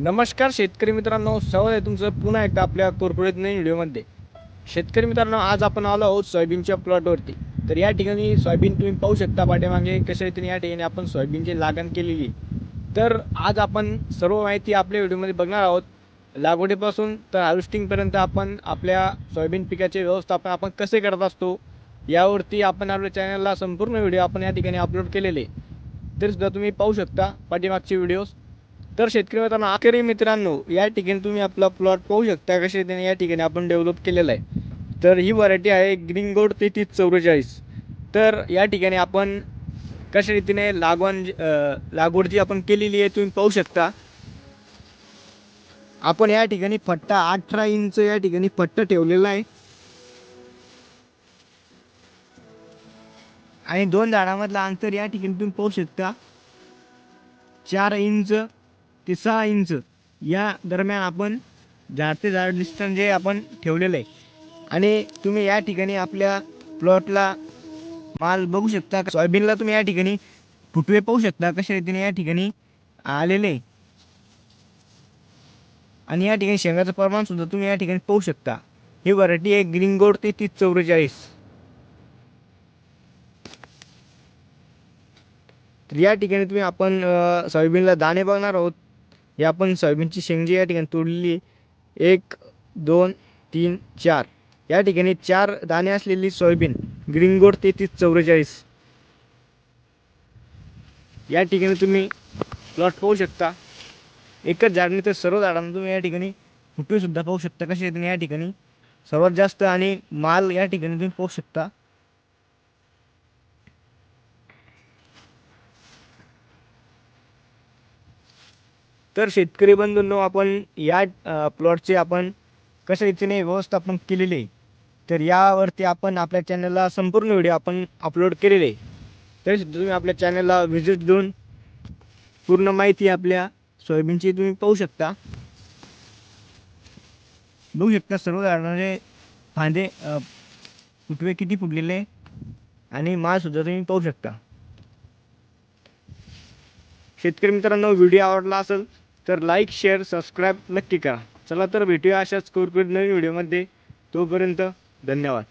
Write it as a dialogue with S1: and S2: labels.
S1: नमस्कार शेतकरी मित्रांनो स्वागत आहे तुमचं पुन्हा एकदा आपल्या कॉर्पोरेट नवीन व्हिडिओमध्ये शेतकरी मित्रांनो आज आपण आलो आहोत सोयाबीनच्या प्लॉटवरती तर या ठिकाणी सोयाबीन तुम्ही पाहू शकता पाठीमागे कशा रीतीने या ठिकाणी आपण सोयाबीनची लागण केलेली तर आज आपण सर्व माहिती आपल्या व्हिडिओमध्ये बघणार आहोत. लागवडीपासून तर हार्वेस्टिंगपर्यंत आपण आपल्या सोयाबीन पिकाचे व्यवस्थापन आपण कसे करत असतो यावरती आपण आपल्या चॅनलला संपूर्ण व्हिडिओ आपण या ठिकाणी अपलोड केलेले तरीसुद्धा सुद्धा तुम्ही पाहू शकता पाठीमागचे व्हिडिओज तर शेतकरी मित्रांनो अखेरी मित्रांनो या ठिकाणी तुम्ही आपला प्लॉट पाहू शकता कशा रीतीने या ठिकाणी आपण डेव्हलप केलेला आहे. तर ही व्हरायटी आहे ग्रीन गोड तेहतीस चौवेचाळीस. तर या ठिकाणी आपण कशा रीतीने लागवण लागवड जी आपण केलेली आहे तुम्ही पाहू शकता. आपण या ठिकाणी फट्टा अठरा इंच या ठिकाणी फट्टा ठेवलेला आहे. आणि दोन झाडामधलं अंतर या ठिकाणी तुम्ही पाहू शकता. चार इंच ते सहा इंच. या दरम्यान आपण झाड ते झाड डिस्टन्स जे आपण ठेवलेलं आहे आणि तुम्ही या ठिकाणी आपल्या प्लॉटला माल बघू शकता सोयाबीनला तुम्ही या ठिकाणी फुटवे पाहू शकता कशा रीतीने या ठिकाणी आलेले. आहे. आणि या ठिकाणी शेंगाचं प्रमाणसुद्धा तुम्ही या ठिकाणी पाहू शकता. ही व्हरायटी आहे ग्रीन गोड ते तीस चौवेचाळीस. तर या ठिकाणी तुम्ही आपण सोयाबीनला दाणे बघणार आहोत. हे आपण सोयाबीनची शेंगजी या ठिकाणी तोडलेली एक दोन तीन चार. या ठिकाणी चार दाणे असलेली सोयाबीन ग्रीन गोड तेहतीस चौवेचाळीस. या ठिकाणी तुम्ही प्लॉट पाहू शकता. एकच झाड तर सर्व झाडांना तुम्ही या ठिकाणी फुटवेसुद्धा पाहू शकता कसे या ठिकाणी सर्वात जास्त आणि माल या ठिकाणी तुम्ही पाहू शकता. तर शेतकरी बंधूंनो आपण या प्लॉटचे आपण कशा रीतीने व्यवस्थापन केलेले आहे तर यावरती आपण आपल्या चॅनलला संपूर्ण व्हिडिओ आपण अपलोड केलेले. आहे तरी सुद्धा तुम्ही आपल्या चॅनलला व्हिजिट देऊन पूर्ण माहिती आपल्या सोयाबीनची तुम्ही पाहू शकता. बघू शकता सर्व झाडांचे फांदे फुटवे किती फुटलेले आणि माळसुद्धा तुम्ही पाहू शकता. शेतकरी मित्रांनो व्हिडिओ आवडला असेल तर लाईक शेअर सबस्क्राईब नक्की करा. चला तर भेटूया अशाच कोरकोर नवीन व्हिडिओमध्ये तोपर्यंत धन्यवाद.